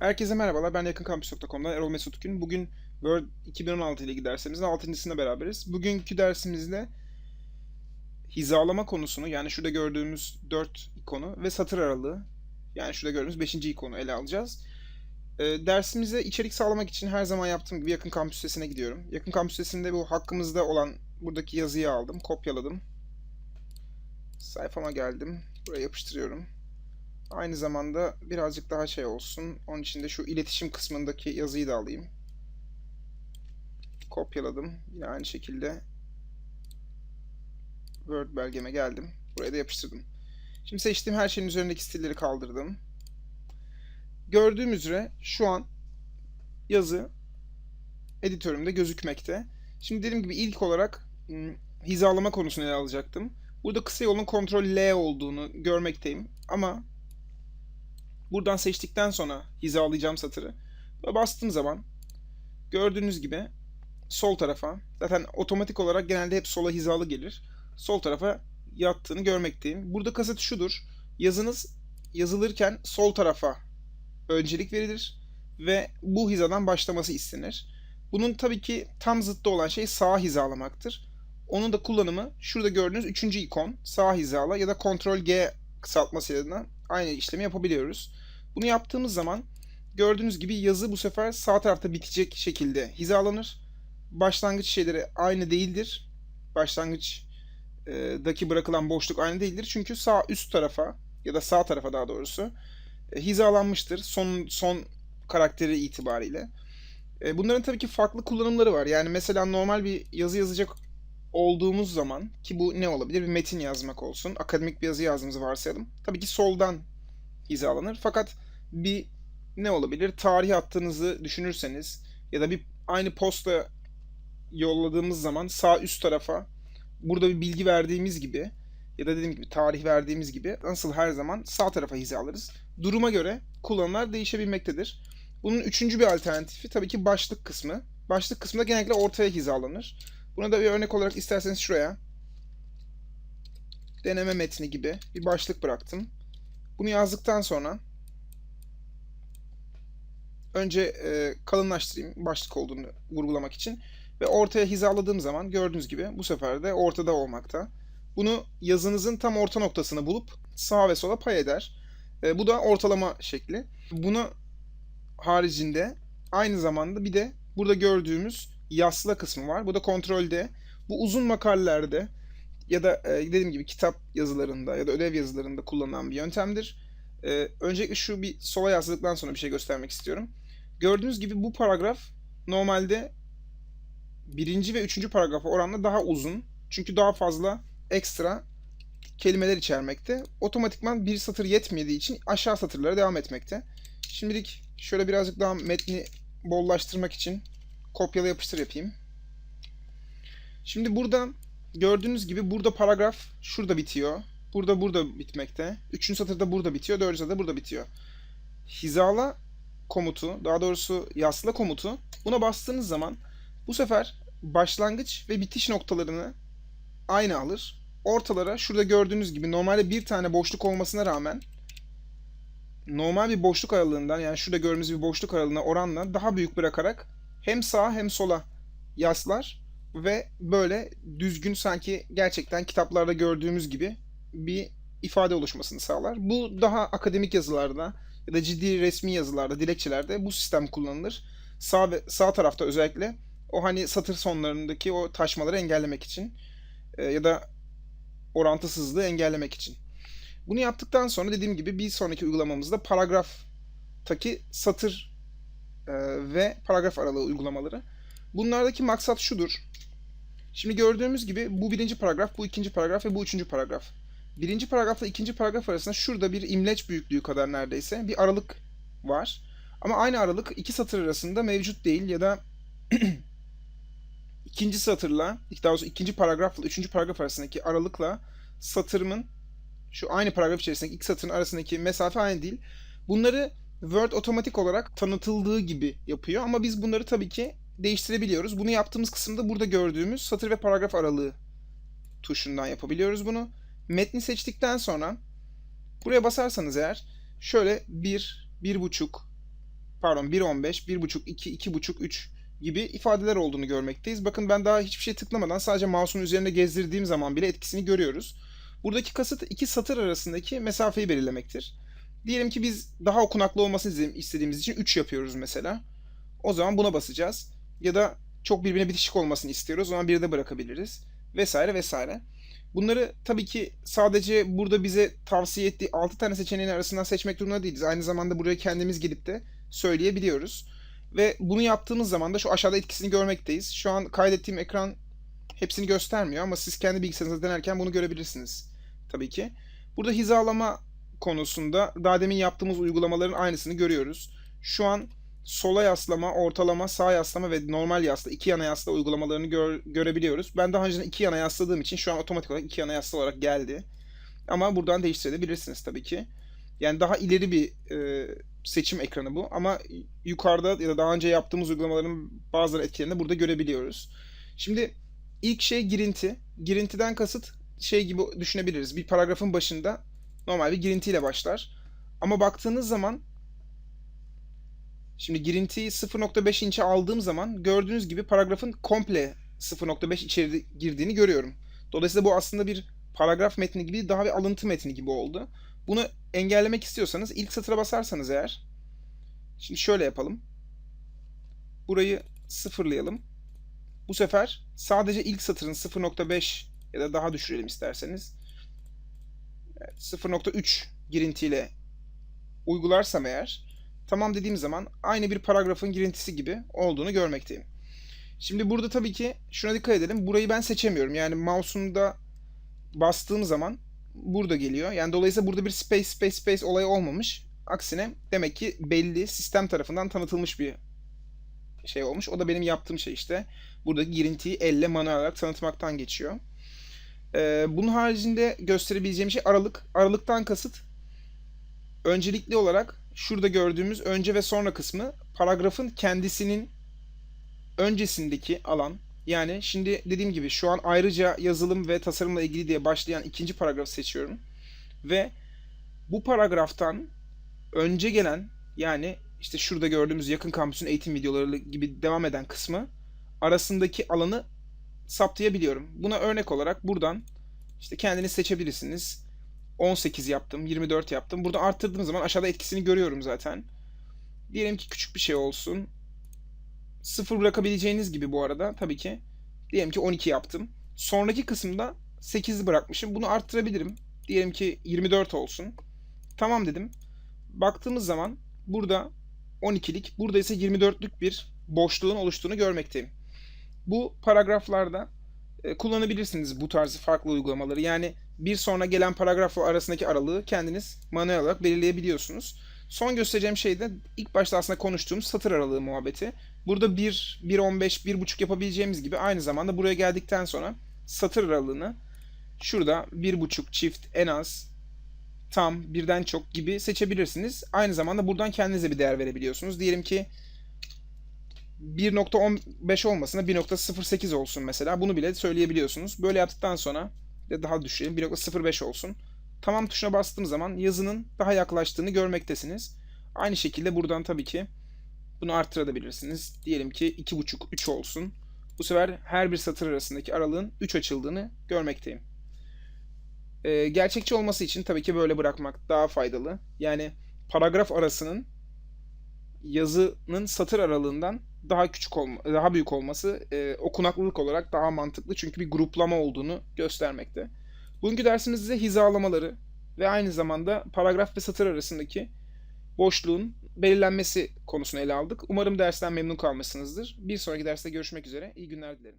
Herkese merhabalar. Ben yakınkampüs.com'dan Erol Mesut Gün. Bugün Word 2016 ile ilgili dersimizin 6.sında beraberiz. Bugünkü dersimizde hizalama konusunu yani şurada gördüğümüz 4 ikonu ve satır aralığı yani şurada gördüğümüz 5. ikonu ele alacağız. Ee, dersimize içerik sağlamak için her zaman yaptığım gibi yakın kampüs sitesine gidiyorum. Yakın kampüs sitesinde bu hakkımızda olan buradaki yazıyı aldım, kopyaladım. Sayfama geldim. Buraya yapıştırıyorum. Aynı zamanda birazcık daha şey olsun. Onun için de şu iletişim kısmındaki yazıyı da alayım. Kopyaladım. Yine aynı şekilde Word belgeme geldim. Buraya da yapıştırdım. Şimdi seçtiğim her şeyin üzerindeki stilleri kaldırdım. Gördüğüm üzere şu an yazı editörümde gözükmekte. Şimdi dediğim gibi ilk olarak ım, hizalama konusunu ele alacaktım. Burada kısa yolun kontrol L olduğunu görmekteyim. Ama Buradan seçtikten sonra hizalayacağım satırı. Ve bastığım zaman gördüğünüz gibi sol tarafa zaten otomatik olarak genelde hep sola hizalı gelir. Sol tarafa yattığını görmekteyim. Burada kasıt şudur. Yazınız yazılırken sol tarafa öncelik verilir ve bu hizadan başlaması istenir. Bunun tabii ki tam zıttı olan şey sağ hizalamaktır. Onun da kullanımı şurada gördüğünüz üçüncü ikon sağ hizala ya da Ctrl G kısaltmasıyla aynı işlemi yapabiliyoruz. Bunu yaptığımız zaman gördüğünüz gibi yazı bu sefer sağ tarafta bitecek şekilde hizalanır. Başlangıç şeyleri aynı değildir. Başlangıçtaki bırakılan boşluk aynı değildir. Çünkü sağ üst tarafa ya da sağ tarafa daha doğrusu e, hizalanmıştır son son karakteri itibariyle. E, Bunların tabii ki farklı kullanımları var. Yani mesela normal bir yazı yazacak olduğumuz zaman ki bu ne olabilir? Bir metin yazmak olsun. Akademik bir yazı yazdığımızı varsayalım. Tabii ki soldan hizalanır. Fakat bir ne olabilir? Tarih attığınızı düşünürseniz ya da bir aynı posta yolladığımız zaman sağ üst tarafa burada bir bilgi verdiğimiz gibi ya da dediğim gibi tarih verdiğimiz gibi nasıl her zaman sağ tarafa hizalarız. Duruma göre kullanımlar değişebilmektedir. Bunun üçüncü bir alternatifi tabii ki başlık kısmı. Başlık kısmında genellikle ortaya hizalanır. Buna da bir örnek olarak isterseniz şuraya deneme metni gibi bir başlık bıraktım. Bunu yazdıktan sonra önce e, kalınlaştırayım başlık olduğunu vurgulamak için ve ortaya hizaladığım zaman gördüğünüz gibi bu sefer de ortada olmakta. Bunu yazınızın tam orta noktasını bulup sağa ve sola pay eder. E, bu da ortalama şekli. Bunu haricinde aynı zamanda bir de burada gördüğümüz yasla kısmı var. Bu da kontrolde. Bu uzun makalelerde ya da e, dediğim gibi kitap yazılarında ya da ödev yazılarında kullanılan bir yöntemdir. E, öncelikle şu bir sola yazdıktan sonra bir şey göstermek istiyorum. Gördüğünüz gibi bu paragraf normalde birinci ve üçüncü paragrafa oranla daha uzun. Çünkü daha fazla ekstra kelimeler içermekte. Otomatikman bir satır yetmediği için aşağı satırlara devam etmekte. Şimdilik şöyle birazcık daha metni bollaştırmak için kopyala yapıştır yapayım. Şimdi burada gördüğünüz gibi burada paragraf şurada bitiyor. Burada burada bitmekte. Üçüncü satırda burada bitiyor. Dördüncü satırda burada bitiyor. Hizala komutu, daha doğrusu yasla komutu buna bastığınız zaman bu sefer başlangıç ve bitiş noktalarını aynı alır. Ortalara şurada gördüğünüz gibi normalde bir tane boşluk olmasına rağmen normal bir boşluk aralığından yani şurada gördüğümüz bir boşluk aralığına oranla daha büyük bırakarak hem sağa hem sola yaslar ve böyle düzgün sanki gerçekten kitaplarda gördüğümüz gibi bir ifade oluşmasını sağlar. Bu daha akademik yazılarda ya da ciddi resmi yazılarda, dilekçelerde bu sistem kullanılır. Sağ ve sağ tarafta özellikle o hani satır sonlarındaki o taşmaları engellemek için e, ya da orantısızlığı engellemek için. Bunu yaptıktan sonra dediğim gibi bir sonraki uygulamamızda paragraftaki satır e, ve paragraf aralığı uygulamaları. Bunlardaki maksat şudur. Şimdi gördüğümüz gibi bu birinci paragraf, bu ikinci paragraf ve bu üçüncü paragraf. Birinci paragrafla ikinci paragraf arasında şurada bir imleç büyüklüğü kadar neredeyse bir aralık var. Ama aynı aralık iki satır arasında mevcut değil ya da ikinci satırla, daha doğrusu ikinci paragrafla üçüncü paragraf arasındaki aralıkla satırımın şu aynı paragraf içerisindeki iki satırın arasındaki mesafe aynı değil. Bunları Word otomatik olarak tanıtıldığı gibi yapıyor ama biz bunları tabii ki değiştirebiliyoruz. Bunu yaptığımız kısımda burada gördüğümüz satır ve paragraf aralığı tuşundan yapabiliyoruz bunu. Metni seçtikten sonra buraya basarsanız eğer şöyle bir, bir buçuk, pardon 1.15, 1.5, 2, 2.5, 3 gibi ifadeler olduğunu görmekteyiz. Bakın ben daha hiçbir şey tıklamadan sadece mouse'un üzerinde gezdirdiğim zaman bile etkisini görüyoruz. Buradaki kasıt iki satır arasındaki mesafeyi belirlemektir. Diyelim ki biz daha okunaklı olmasını istediğimiz için 3 yapıyoruz mesela. O zaman buna basacağız. Ya da çok birbirine bitişik olmasını istiyoruz. O zaman 1'de bırakabiliriz. Vesaire vesaire. Bunları tabii ki sadece burada bize tavsiye ettiği 6 tane seçeneğin arasından seçmek durumunda değiliz. Aynı zamanda buraya kendimiz gelip de söyleyebiliyoruz. Ve bunu yaptığımız zaman da şu aşağıda etkisini görmekteyiz. Şu an kaydettiğim ekran hepsini göstermiyor ama siz kendi bilgisayarınızda denerken bunu görebilirsiniz tabii ki. Burada hizalama konusunda daha demin yaptığımız uygulamaların aynısını görüyoruz. Şu an sola yaslama, ortalama, sağ yaslama ve normal yasla, iki yana yasla uygulamalarını gör- görebiliyoruz. Ben daha önceden iki yana yasladığım için şu an otomatik olarak iki yana yasla olarak geldi. Ama buradan değiştirebilirsiniz tabii ki. Yani daha ileri bir e, seçim ekranı bu. Ama yukarıda ya da daha önce yaptığımız uygulamaların bazıları etkilerini burada görebiliyoruz. Şimdi ilk şey girinti. Girintiden kasıt şey gibi düşünebiliriz. Bir paragrafın başında normal bir girintiyle başlar. Ama baktığınız zaman Şimdi girintiyi 0.5 inçe aldığım zaman gördüğünüz gibi paragrafın komple 0.5 içeri girdiğini görüyorum. Dolayısıyla bu aslında bir paragraf metni gibi daha bir alıntı metni gibi oldu. Bunu engellemek istiyorsanız ilk satıra basarsanız eğer şimdi şöyle yapalım. Burayı sıfırlayalım. Bu sefer sadece ilk satırın 0.5 ya da daha düşürelim isterseniz. Evet, 0.3 girintiyle uygularsam eğer Tamam dediğim zaman aynı bir paragrafın girintisi gibi olduğunu görmekteyim. Şimdi burada tabii ki şuna dikkat edelim. Burayı ben seçemiyorum. Yani mouse'umda bastığım zaman burada geliyor. Yani dolayısıyla burada bir space space space olayı olmamış. Aksine demek ki belli sistem tarafından tanıtılmış bir şey olmuş. O da benim yaptığım şey işte. Buradaki girintiyi elle manuel olarak tanıtmaktan geçiyor. Ee, bunun haricinde gösterebileceğim şey aralık. Aralıktan kasıt öncelikli olarak şurada gördüğümüz önce ve sonra kısmı paragrafın kendisinin öncesindeki alan. Yani şimdi dediğim gibi şu an ayrıca yazılım ve tasarımla ilgili diye başlayan ikinci paragrafı seçiyorum. Ve bu paragraftan önce gelen yani işte şurada gördüğümüz yakın kampüsün eğitim videoları gibi devam eden kısmı arasındaki alanı saptayabiliyorum. Buna örnek olarak buradan işte kendiniz seçebilirsiniz. 18 yaptım, 24 yaptım. Burada arttırdığım zaman aşağıda etkisini görüyorum zaten. Diyelim ki küçük bir şey olsun. 0 bırakabileceğiniz gibi bu arada tabii ki. Diyelim ki 12 yaptım. Sonraki kısımda 8 bırakmışım. Bunu arttırabilirim. Diyelim ki 24 olsun. Tamam dedim. Baktığımız zaman burada 12'lik, burada ise 24'lük bir boşluğun oluştuğunu görmekteyim. Bu paragraflarda kullanabilirsiniz bu tarz farklı uygulamaları. Yani bir sonra gelen paragrafla arasındaki aralığı kendiniz manuel olarak belirleyebiliyorsunuz. Son göstereceğim şey de ilk başta aslında konuştuğumuz satır aralığı muhabbeti. Burada 1, 1.15, 1.5 yapabileceğimiz gibi aynı zamanda buraya geldikten sonra satır aralığını şurada 1.5 çift en az tam birden çok gibi seçebilirsiniz. Aynı zamanda buradan kendinize bir değer verebiliyorsunuz. Diyelim ki 1.15 olmasına 1.08 olsun mesela. Bunu bile söyleyebiliyorsunuz. Böyle yaptıktan sonra daha düşürelim 1.05 olsun. Tamam tuşuna bastığım zaman yazının daha yaklaştığını görmektesiniz. Aynı şekilde buradan tabii ki bunu arttırabilirsiniz. Diyelim ki 2.5 3 olsun. Bu sefer her bir satır arasındaki aralığın 3 açıldığını görmekteyim. Ee, gerçekçi olması için tabii ki böyle bırakmak daha faydalı. Yani paragraf arasının yazının satır aralığından daha küçük olma, daha büyük olması e, okunaklılık olarak daha mantıklı çünkü bir gruplama olduğunu göstermekte. Bugünkü dersimizde hizalamaları ve aynı zamanda paragraf ve satır arasındaki boşluğun belirlenmesi konusunu ele aldık. Umarım dersten memnun kalmışsınızdır. Bir sonraki derste görüşmek üzere. İyi günler dilerim.